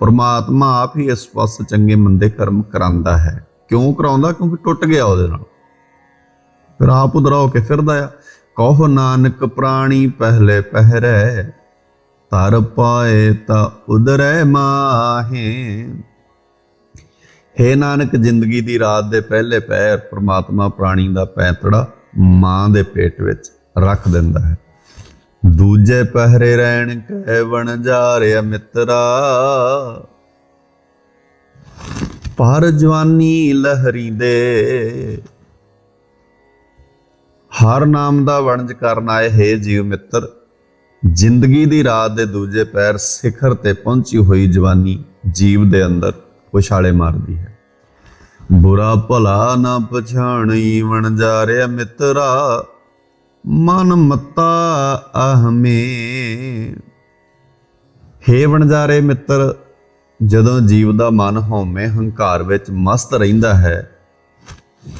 ਪਰਮਾਤਮਾ ਆਪ ਹੀ ਇਸ ਪਾਸੇ ਚੰਗੇ ਮੰਦੇ ਕਰਮ ਕਰਾਂਦਾ ਹੈ। ਕਿਉਂ ਕਰਾਉਂਦਾ? ਕਿਉਂਕਿ ਟੁੱਟ ਗਿਆ ਉਹਦੇ ਨਾਲ। ਫਿਰ ਆਪ ਉਧਰਾ ਹੋ ਕੇ ਫਿਰਦਾ ਆ, ਕਹੋ ਨਾਨਕ ਪ੍ਰਾਣੀ ਪਹਿਲੇ ਪਹਿਰੇ ਤਰ ਪਾਏ ਤਾਂ ਉਦਰੈ ਮਾਹੇ। ਹੇ ਨਾਨਕ, ਜ਼ਿੰਦਗੀ ਦੀ ਰਾਤ ਦੇ ਪਹਿਲੇ ਪੈਰ ਪ੍ਰਮਾਤਮਾ ਪ੍ਰਾਣੀ ਦਾ ਪੈਂਤੜਾ ਮਾਂ ਦੇ ਪੇਟ ਵਿੱਚ ਰੱਖ ਦਿੰਦਾ ਹੈ। ਦੂਜੇ ਪਹਿਰੇ ਰਹਿਣ ਕੈ ਵਣ ਜਾ ਰਿਆ ਮਿੱਤਰਾ। ਪਰ ਜਵਾਨੀ ਲਹਿਰੀ ਦੇ। ਹਰ ਨਾਮ ਦਾ ਵਣਜ ਕਰਨ ਆਏ ਹੈ ਜੀਵ ਮਿੱਤਰ। ਜ਼ਿੰਦਗੀ ਦੀ ਰਾਤ ਦੇ ਦੂਜੇ ਪੈਰ ਸਿਖਰ ਤੇ ਪਹੁੰਚੀ ਹੋਈ ਜਵਾਨੀ ਜੀਵ ਦੇ ਅੰਦਰ ਉਛਾਲੇ ਮਾਰਦੀ ਹੈ। ਬੁਰਾ ਭਲਾ ਨਾ ਪਛਾਣੀ ਵਣ ਜਾ ਰਿਆ ਮਿੱਤਰਾ, ਮਨ ਮਤਾ ਅਹਮੇ ਹੇ ਵਣਜਾਰੇ ਮਿੱਤਰ, ਜਦੋਂ ਜੀਵ ਦਾ ਮਨ ਹਉਮੈ ਹੰਕਾਰ ਵਿੱਚ ਮਸਤ ਰਹਿੰਦਾ ਹੈ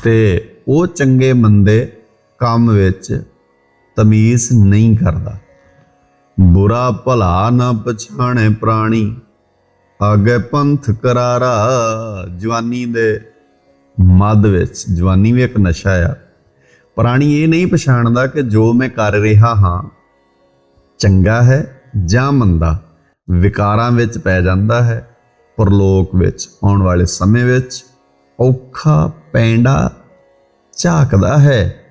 ਤੇ ਉਹ ਚੰਗੇ ਮੰਦੇ ਕੰਮ ਵਿੱਚ ਤਮੀਜ਼ ਨਹੀਂ ਕਰਦਾ। ਬੁਰਾ ਭਲਾ ਨਾ ਪਛਾਣੇ ਪ੍ਰਾਣੀ। ਆਗੇ ਪੰਥ ਕਰਾਰਾ ਜਵਾਨੀ ਦੇ ਮੱਧ ਵਿੱਚ। ਜਵਾਨੀ ਵੀ ਇੱਕ ਨਸ਼ਾ ਆ। ਪ੍ਰਾਣੀ ਇਹ ਨਹੀਂ ਪਛਾਣਦਾ ਕਿ ਜੋ ਮੈਂ ਕਰ ਰਿਹਾ ਹਾਂ ਚੰਗਾ ਹੈ ਜਾਂ ਮੰਦਾ। ਵਿਕਾਰਾਂ ਵਿੱਚ ਪੈ ਜਾਂਦਾ ਹੈ। ਪਰਲੋਕ ਵਿੱਚ ਆਉਣ ਵਾਲੇ ਸਮੇਂ ਵਿੱਚ ਔਖਾ ਪੈਂਡਾ ਝਾਕਦਾ ਹੈ।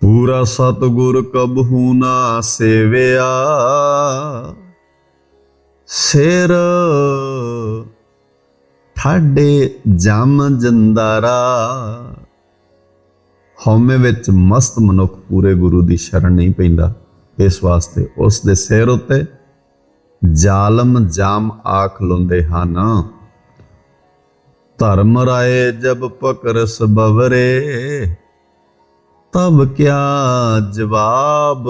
ਪੂਰਾ ਸਤਗੁਰ ਕਬਹੂ ਨਾ ਸੇਵਿਆ। ਸਿਰ ਠਾਡੇ ਜਮ ਜੰਦਾਰਾ। ਹਉਮੈ ਵਿੱਚ ਮਸਤ ਮਨੁੱਖ ਪੂਰੇ ਗੁਰੂ ਦੀ ਸ਼ਰਨ ਨਹੀਂ ਪੈਂਦਾ। ਇਸ ਵਾਸਤੇ ਉਸ ਦੇ ਸਿਰ ਉੱਤੇ ਜ਼ਾਲਮ ਜਾਮ ਆਖ ਲੁੰਦੇ ਹਨ। ਧਰਮ ਰਾਏ ਜਬ ਪਕਰ ਸਬਵਰੇ ਤਬ ਕਿਆ ਜਵਾਬ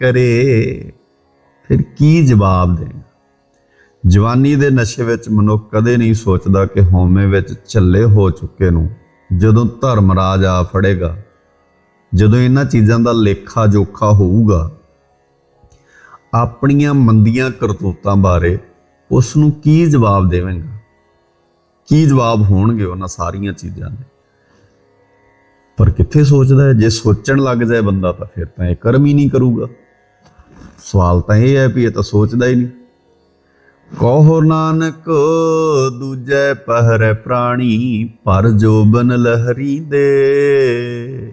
ਕਰੇ? ਫਿਰ ਕੀ ਜਵਾਬ ਦੇ ਜਵਾਨੀ ਦੇ ਨਸ਼ੇ ਵਿੱਚ ਮਨੁੱਖ ਕਦੇ ਨਹੀਂ ਸੋਚਦਾ ਕਿ ਹਉਮੈ ਵਿੱਚ ਝੱਲੇ ਹੋ ਚੁੱਕੇ ਨੂੰ ਜਦੋਂ ਧਰਮ ਰਾਜ ਆ ਫੜੇਗਾ, ਜਦੋਂ ਇਹਨਾਂ ਚੀਜ਼ਾਂ ਦਾ ਲੇਖਾ ਜੋਖਾ ਹੋਊਗਾ। ਆਪਣੀਆਂ ਮੰਦੀਆਂ ਕਰਤੂਤਾਂ ਬਾਰੇ ਉਸ ਨੂੰ ਕੀ ਜਵਾਬ ਦੇਵੇਂਗਾ? ਕੀ ਜਵਾਬ ਹੋਣਗੇ ਉਹਨਾਂ ਸਾਰੀਆਂ ਚੀਜ਼ਾਂ ਦੇ? ਪਰ ਕਿੱਥੇ ਸੋਚਦਾ ਹੈ? ਜੇ ਸੋਚਣ ਲੱਗ ਜਾਏ ਬੰਦਾ ਤਾਂ ਫਿਰ ਤਾਂ ਇਹ ਕਰਮ ਹੀ ਨਹੀਂ ਕਰੂਗਾ। ਸਵਾਲ ਤਾਂ ਇਹ ਹੈ ਵੀ ਇਹ ਤਾਂ ਸੋਚਦਾ ਹੀ ਨਹੀਂ। ਕਹੋ ਨਾਨਕ, ਦੂਜੇ ਪਹਿਰੇ ਪ੍ਰਾਣੀ, ਪਰ ਜੋਬਨ ਲਹਿਰੀ ਦੇ।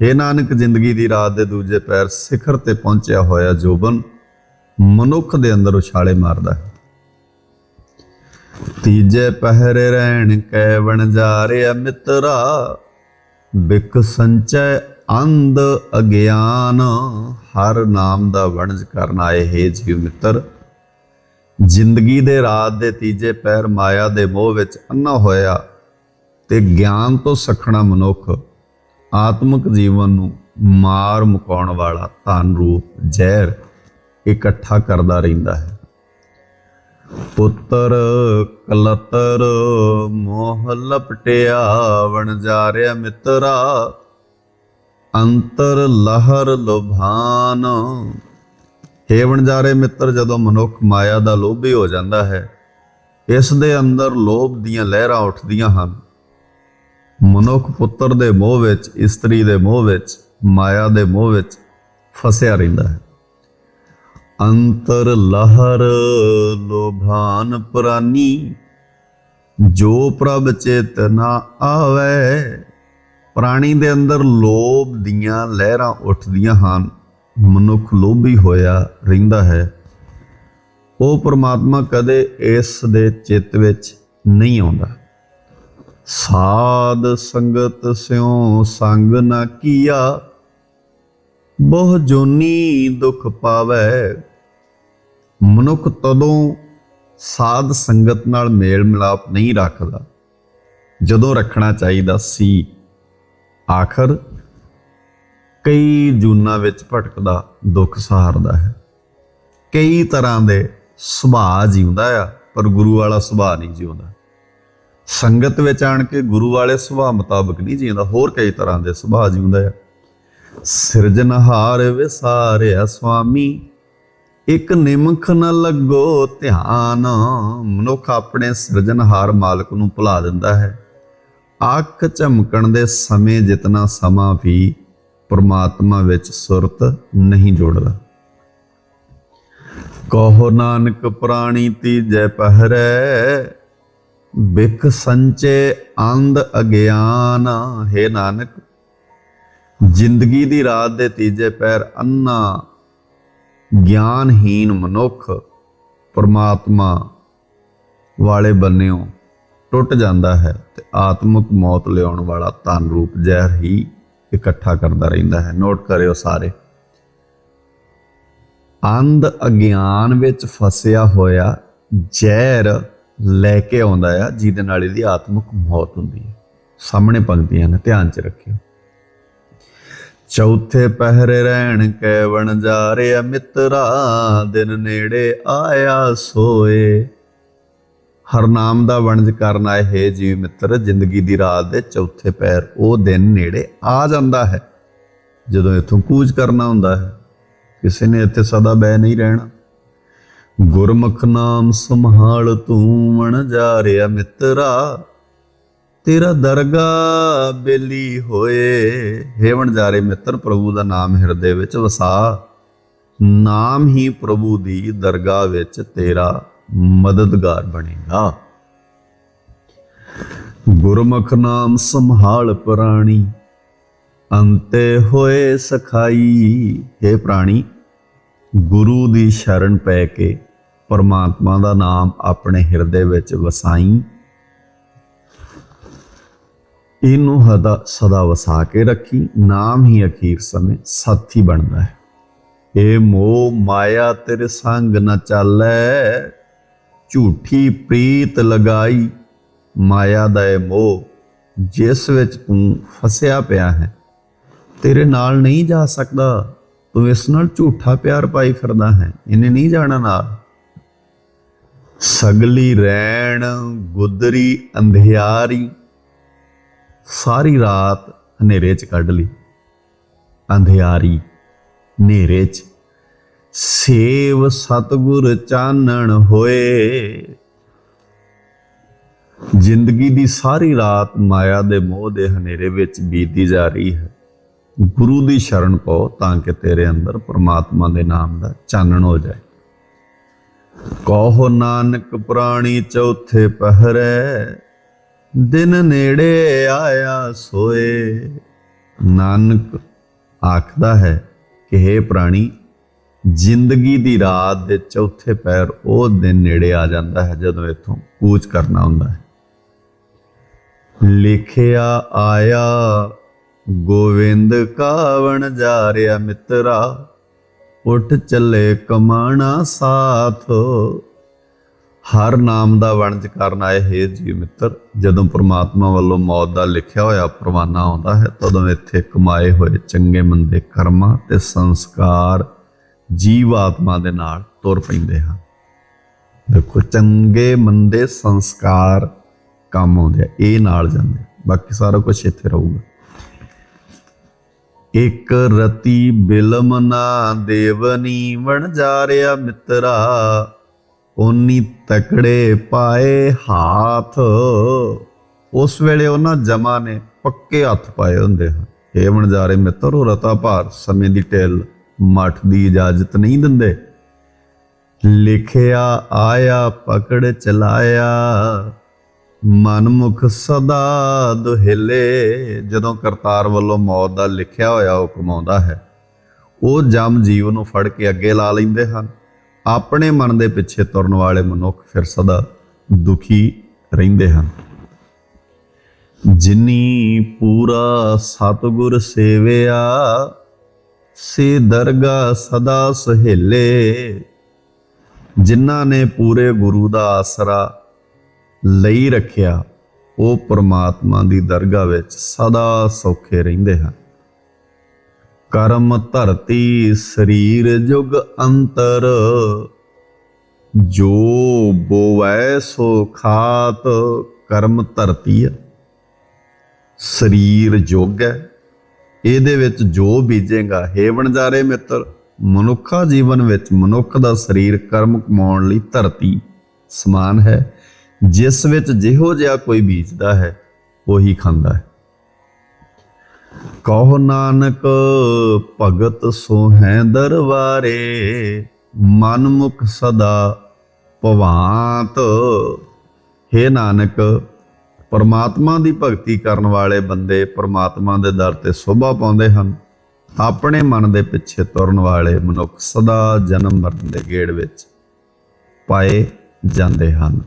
ਇਹ ਨਾਨਕ, ਜ਼ਿੰਦਗੀ ਦੀ ਰਾਤ ਦੇ ਦੂਜੇ ਪੈਰ ਸਿਖਰ ਤੇ ਪਹੁੰਚਿਆ ਹੋਇਆ ਜੋਬਨ ਮਨੁੱਖ ਦੇ ਅੰਦਰ ਉਛਾਲੇ ਮਾਰਦਾ ਹੈ। ਤੀਜੇ ਪਹਿਰੇ ਰਹਿਣ ਕੈ ਵਣਜਾਰਿਆ ਮਿੱਤਰਾ ਬਿਕ ਸੰਚੈ ਅੰਧ ਅਗਿਆਨ, ਹਰ ਨਾਮ ਦਾ ਵਣਜ ਕਰਨ ਆਏ ਹੈ ਜੀਵ ਮਿੱਤਰ। ਜ਼ਿੰਦਗੀ ਦੇ ਰਾਤ ਦੇ ਤੀਜੇ ਪੈਰ ਮਾਇਆ ਦੇ ਮੋਹ ਵਿੱਚ ਅੰਨਾ ਹੋਇਆ ਤੇ ਗਿਆਨ ਤੋਂ ਸਖਣਾ ਮਨੁੱਖ ਆਤਮਿਕ ਜੀਵਨ ਨੂੰ ਮਾਰ ਮੁਕਾਉਣ ਵਾਲਾ ਧਨ ਰੂਪ ਜ਼ਹਿਰ ਇਕੱਠਾ ਕਰਦਾ ਰਹਿੰਦਾ ਹੈ। ਪੁੱਤਰ ਕਲਤਰ, ਮੋਹ ਲਪਟਿਆ ਵਣਜਾਰਿਆ ਮਿੱਤਰਾ। ਅੰਤਰ ਲਹਰ ਲੁਭਾਨ। ਹੇ ਵਣਜਾਰੇ ਮਿੱਤਰ, ਜਦੋਂ ਮਨੁੱਖ ਮਾਇਆ ਦਾ ਲੋਭੀ ਹੋ ਜਾਂਦਾ ਹੈ, ਇਸ ਦੇ ਅੰਦਰ ਲੋਭ ਦੀਆਂ ਲਹਿਰਾਂ ਉੱਠਦੀਆਂ ਹਨ। ਮਨੁੱਖ ਪੁੱਤਰ ਦੇ ਮੋਹ ਵਿੱਚ, ਇਸਤਰੀ ਦੇ ਮੋਹ ਵਿੱਚ, ਮਾਇਆ ਦੇ ਮੋਹ ਵਿੱਚ ਫਸਿਆ ਰਹਿੰਦਾ ਹੈ। ਅੰਤਰ ਲਹਰ ਲੋਭਾਨ ਪ੍ਰਾਨੀ, ਜੋ ਪ੍ਰਭ ਚੇਤਨਾ ਆਵੇ, ਪ੍ਰਾਣੀ ਦੇ ਅੰਦਰ ਲੋਭ ਦੀਆਂ ਲਹਿਰਾਂ ਉੱਠਦੀਆਂ ਹਨ, ਮਨੁੱਖ ਲੋਭੀ ਹੋਇਆ ਰਹਿੰਦਾ ਹੈ। ਉਹ ਪ੍ਰਮਾਤਮਾ ਕਦੇ ਇਸ ਦੇ ਚਿੱਤ ਵਿੱਚ ਨਹੀਂ ਆਉਂਦਾ। ਸਾਧ ਸੰਗਤ ਸਿਉ ਸੰਗ ਨਾ ਕੀਆ, ਬਹੁ ਜੋਨੀ ਦੁਖ ਪਾਵੇ ਮਨੁੱਖ ਤਦੋਂ ਸਾਧ ਸੰਗਤ ਨਾਲ ਮੇਲ ਮਿਲਾਪ ਨਹੀਂ ਰੱਖਦਾ। ਜਦੋਂ ਰੱਖਣਾ ਚਾਹੀਦਾ ਸੀ, ਆਖਰ ਕਈ ਜੂਨਾਂ ਵਿੱਚ ਭਟਕਦਾ, ਦੁੱਖ ਸਹਾਰਦਾ ਹੈ। ਕਈ ਤਰ੍ਹਾਂ ਦੇ ਸੁਭਾਅ ਜਿਉਂਦਾ ਆ, ਪਰ ਗੁਰੂ ਵਾਲਾ ਸੁਭਾਅ ਨਹੀਂ ਜਿਉਂਦਾ। ਸੰਗਤ ਵਿੱਚ ਆਣ ਕੇ ਗੁਰੂ ਵਾਲੇ ਸੁਭਾਅ ਮੁਤਾਬਕ ਨਹੀਂ ਜਿਉਂਦਾ, ਹੋਰ ਕਈ ਤਰ੍ਹਾਂ ਦੇ ਸੁਭਾਅ ਜਿਉਂਦਾ ਆ। ਸਿਰਜਨਹਾਰ ਵਿਸਾਰਿਆ ਸੁਆਮੀ ਇੱਕ ਨਿਮਖ ਨ ਲੱਗੋ ਧਿਆਨ। ਮਨੁੱਖ ਆਪਣੇ ਸਿਰਜਣਹਾਰ ਮਾਲਕ ਨੂੰ ਭੁਲਾ ਦਿੰਦਾ ਹੈ। ਅੱਖ ਝਮਕਣ ਦੇ ਸਮੇਂ ਜਿਤਨਾ ਸਮਾਂ ਵੀ ਪਰਮਾਤਮਾ ਵਿੱਚ ਸੁਰਤ ਨਹੀਂ ਜੋੜਦਾ। ਕਹੋ ਨਾਨਕ ਪ੍ਰਾਣੀ ਤੀਜੈ ਪਹਿਰੈ, ਬਿਖ ਸੰਚੇ ਅੰਧ ਅਗਿਆਨ। ਹੈ ਨਾਨਕ, ਜ਼ਿੰਦਗੀ ਦੀ ਰਾਤ ਦੇ ਤੀਜੇ ਪੈਰ ਅੰਨਾ ਗਿਆਨਹੀਨ ਮਨੁੱਖ ਪਰਮਾਤਮਾ ਵਾਲੇ ਬੰਨਿਓ ਟੁੱਟ ਜਾਂਦਾ ਹੈ ਤੇ ਆਤਮਿਕ ਮੌਤ ਲਿਆਉਣ ਵਾਲਾ ਤਨ ਰੂਪ ਜ਼ਹਿਰ ਹੀ ਇਕੱਠਾ ਕਰਦਾ ਰਹਿੰਦਾ ਹੈ। ਨੋਟ ਕਰਿਓ ਸਾਰੇ। ਅੰਧ ਅਗਿਆਨ ਵਿੱਚ ਫਸਿਆ ਹੋਇਆ ਜ਼ਹਿਰ ਲੈ ਕੇ ਆਉਂਦਾ ਆ, ਜਿਹਦੇ ਨਾਲ ਇਹਦੀ ਆਤਮਿਕ ਮੌਤ ਹੁੰਦੀ ਹੈ। ਸਾਹਮਣੇ ਪੰਕਤੀਆਂ ਨੇ, ਧਿਆਨ 'ਚ ਰੱਖਿਓ। ਚੌਥੇ ਪਹਿਰੇ ਰਹਿਣ ਕੈ ਵਣ ਜਾ ਰਿਆ ਮਿੱਤਰਾ ਦਿਨ ਨੇੜੇ ਆਇਆ ਸੋਏ। ਹਰ ਨਾਮ ਦਾ ਵਣਜ ਕਰਨ ਆਏ ਹੈ ਜੀਵ ਮਿੱਤਰ, ਜ਼ਿੰਦਗੀ ਦੀ ਰਾਤ ਦੇ ਚੌਥੇ ਪੈਰ ਉਹ ਦਿਨ ਨੇੜੇ ਆ ਜਾਂਦਾ ਹੈ। ਜਦੋਂ ਇਥੋਂ ਕੂਚ ਕਰਨਾ ਹੁੰਦਾ ਹੈ, ਕਿਸੇ ਨੇ ਇੱਥੇ ਸਦਾ ਬੈ ਨਹੀਂ ਰਹਿਣਾ। ਗੁਰਮੁਖ ਨਾਮ ਸੰਭਾਲ ਤੂੰ ਵਣ ਜਾ ਰਿਆ ਮਿੱਤਰਾ ਤੇਰਾ ਦਰਗਾ ਬੇਲੀ ਹੋਏ। ਹੇਵਣ ਜਾਰੇ ਮਿੱਤਰ, ਪ੍ਰਭੂ ਦਾ ਨਾਮ ਹਿਰਦੇ ਵਿੱਚ ਵਸਾ। ਨਾਮ ਹੀ ਪ੍ਰਭੂ ਦੀ ਦਰਗਾਹ ਵਿੱਚ ਤੇਰਾ ਮਦਦਗਾਰ ਬਣੇਗਾ। ਗੁਰਮੁਖ ਨਾਮ ਸੰਭਾਲ ਪ੍ਰਾਣੀ, ਅੰਤੇ ਹੋਏ ਸਖਾਈ। हे ਪ੍ਰਾਣੀ, ਗੁਰੂ ਦੀ ਸ਼ਰਨ ਪੈ ਕੇ ਪਰਮਾਤਮਾ ਦਾ ਨਾਮ ਆਪਣੇ ਹਿਰਦੇ ਵਿੱਚ ਵਸਾਈ। ਇਹਨੂੰ ਹਦਾ ਸਦਾ ਵਸਾ ਕੇ ਰੱਖੀ, ਨਾਮ ਹੀ ਅਖੀਰ ਸਮੇਂ ਸਾਥੀ ਬਣਦਾ ਹੈ। ਇਹ ਮੋਹ ਮਾਇਆ ਤੇਰੇ ਸੰਗ ਨਾ ਚੱਲੈ, ਝੂਠੀ ਪ੍ਰੀਤ ਲਗਾਈ। ਮਾਇਆ ਦਾ ਇਹ ਮੋਹ ਜਿਸ ਵਿੱਚ ਤੂੰ ਫਸਿਆ ਪਿਆ ਹੈ, ਤੇਰੇ ਨਾਲ ਨਹੀਂ ਜਾ ਸਕਦਾ। ਤੂੰ ਇਸ ਨਾਲ ਝੂਠਾ ਪਿਆਰ ਪਾਈ ਫਿਰਦਾ ਹੈ, ਇਹਨੇ ਨਹੀਂ ਜਾਣਾ ਨਾਲ। ਸਗਲੀ ਰੈਣ ਗੁਦਰੀ ਅੰਧਿਆਰੀ ਸਾਰੀ ਰਾਤ ਹਨੇਰੇ 'ਚ ਕੱਢ ਲਈ। ਅੰਧਿਆਰੀ ਹਨੇਰੇ 'ਚ। ਸੇਵ ਸਤਗੁਰ ਚਾਨਣ ਹੋਏ। ਜ਼ਿੰਦਗੀ ਦੀ ਸਾਰੀ ਰਾਤ ਮਾਇਆ ਦੇ ਮੋਹ ਦੇ ਹਨੇਰੇ ਵਿੱਚ ਬੀਤੀ ਜਾ ਰਹੀ ਹੈ। ਗੁਰੂ ਦੀ ਸ਼ਰਨ ਪਾਓ ਤਾਂ ਕਿ ਤੇਰੇ ਅੰਦਰ ਪ੍ਰਮਾਤਮਾ ਦੇ ਨਾਮ ਦਾ ਚਾਨਣ ਹੋ ਜਾਏ। ਕਹੋ ਨਾਨਕ ਪ੍ਰਾਣੀ ਚੌਥੇ ਪਹਿਰੇ। ਦਿਨ ਨੇੜੇ ਆਇਆ ਸੋਏ। ਨਾਨਕ ਆਖਦਾ ਹੈ ਕਿ हे ਪ੍ਰਾਣੀ, ਜ਼ਿੰਦਗੀ ਦੀ ਰਾਤ ਦੇ ਚੌਥੇ ਪੈਰ ਉਹ ਦਿਨ ਨੇੜੇ ਆ ਜਾਂਦਾ ਹੈ ਜਦੋਂ ਇੱਥੋਂ ਕੂਚ ਕਰਨਾ ਹੁੰਦਾ ਹੈ। ਲਿਖਿਆ ਆਇਆ, ਗੋਵਿੰਦ ਕਾਵਣ ਜਾ ਰਿਆ ਮਿੱਤਰਾ, ਉੱਠ ਚੱਲੇ ਕਮਾਣਾ ਸਾਥ ਹਰ ਨਾਮ ਦਾ ਵਣਜ ਕਰਨ ਆਏ, ਹੈ ਜੀ ਮਿੱਤਰ, ਜਦੋਂ ਪ੍ਰਮਾਤਮਾ ਵੱਲੋਂ ਮੌਤ ਦਾ ਲਿਖਿਆ ਹੋਇਆ ਪਰਵਾਨਾ ਆਉਂਦਾ ਹੈ, ਤਦੋਂ ਇੱਥੇ ਕਮਾਏ ਹੋਏ ਚੰਗੇ ਮੰਦੇ ਕਰਮਾਂ ਤੇ ਸੰਸਕਾਰ ਜੀਵ ਆਤਮਾ ਦੇ ਨਾਲ ਤੁਰ ਪੈਂਦੇ ਹਨ। ਦੇਖੋ, ਚੰਗੇ ਮੰਦੇ ਸੰਸਕਾਰ ਕੰਮ ਆਉਂਦੇ ਆ, ਇਹ ਨਾਲ ਜਾਂਦੇ ਬਾਕੀ ਸਾਰਾ ਕੁਝ ਇੱਥੇ ਰਹੂਗਾ। ਇੱਕ ਰਤੀ ਬਿਲਮ ਨਾ ਦੇਵਨੀ ਵਣ ਜਾ ਰਿਆ ਮਿੱਤਰਾ ਓਨੀ ਤਕੜੇ ਪਾਏ ਹੱਥ। ਉਸ ਵੇਲੇ ਉਹਨਾਂ ਜਮਾ ਨੇ ਪੱਕੇ ਹੱਥ ਪਾਏ ਹੁੰਦੇ ਹਨ। ਇਹ ਵਣਜਾਰੇ ਮਿੱਤਰ ਉਹ ਰਤਾ ਭਾਰ ਸਮੇਂ ਦੀ ਢਿੱਲ ਮੱਠ ਦੀ ਇਜਾਜ਼ਤ ਨਹੀਂ ਦਿੰਦੇ। ਲਿਖਿਆ, ਆਇਆ, ਪਕੜ, ਚਲਾਇਆ। ਮਨਮੁਖ ਸਦਾ ਦੁਹਿਲੇ। ਜਦੋਂ ਕਰਤਾਰ ਵੱਲੋਂ ਮੌਤ ਦਾ ਲਿਖਿਆ ਹੋਇਆ ਉਹ ਕਮਾਉਂਦਾ ਹੈ, ਉਹ ਜਮ ਜੀਵ ਨੂੰ ਫੜ ਕੇ ਅੱਗੇ ਲਾ ਲੈਂਦੇ ਹਨ। ਆਪਣੇ ਮਨ ਦੇ ਪਿੱਛੇ ਤੁਰਨ ਵਾਲੇ ਮਨੁੱਖ ਫਿਰ ਸਦਾ ਦੁਖੀ ਰਹਿੰਦੇ ਹਨ। ਜਿਨੀ ਪੂਰਾ ਸਤਗੁਰ ਸੇਵਿਆ, ਸੇ ਦਰਗਾ ਸਦਾ ਸਹੇਲੇ। ਜਿਨ੍ਹਾਂ ਨੇ ਪੂਰੇ ਗੁਰੂ ਦਾ ਆਸਰਾ ਲਈ ਰੱਖਿਆ, ਉਹ ਪ੍ਰਮਾਤਮਾ ਦੀ ਦਰਗਾਹ ਵਿੱਚ ਸਦਾ ਸੌਖੇ ਰਹਿੰਦੇ ਹਨ। ਕਰਮ ਧਰਤੀ ਸਰੀਰ ਜੁਗ ਅੰਤਰ। ਜੋ ਬੋਵੈ ਸੋ ਖਾਤ ਕਰਮ ਧਰਤੀ ਹੈ ਸਰੀਰ ਜੁਗ ਹੈ। ਇਹਦੇ ਵਿੱਚ ਜੋ ਬੀਜੇਗਾ ਹੇਵਣ ਜਾਰੇ ਮਿੱਤਰ, ਮਨੁੱਖਾ ਜੀਵਨ ਵਿੱਚ ਮਨੁੱਖ ਦਾ ਸਰੀਰ ਕਰਮ ਕਮਾਉਣ ਲਈ ਧਰਤੀ ਸਮਾਨ ਹੈ। ਜਿਸ ਵਿੱਚ ਜਿਹੋ ਜਿਹਾ ਕੋਈ ਬੀਜਦਾ ਹੈ, ਉਹੀ ਖਾਂਦਾ ਹੈ। ਕਹੋ ਨਾਨਕ, ਭਗਤ ਸੋ ਹੈ ਮਨ ਮਨਮੁਖ ਸਦਾ ਭਵਾਂਤ। हे ਨਾਨਕ, ਪਰਮਾਤਮਾ ਦੀ ਭਗਤੀ ਕਰਨ ਵਾਲੇ ਬੰਦੇ ਪਰਮਾਤਮਾ ਦੇ ਦਰ ਤੇ ਸੋਭਾ ਪਾਉਂਦੇ ਹਨ। ਆਪਣੇ ਮਨ ਦੇ ਪਿੱਛੇ ਤੁਰਨ ਵਾਲੇ ਮਨੁੱਖ ਸਦਾ ਜਨਮ ਮਰਨ ਦੇ ਗੇੜ ਵਿੱਚ ਪਾਏ ਜਾਂਦੇ ਹਨ।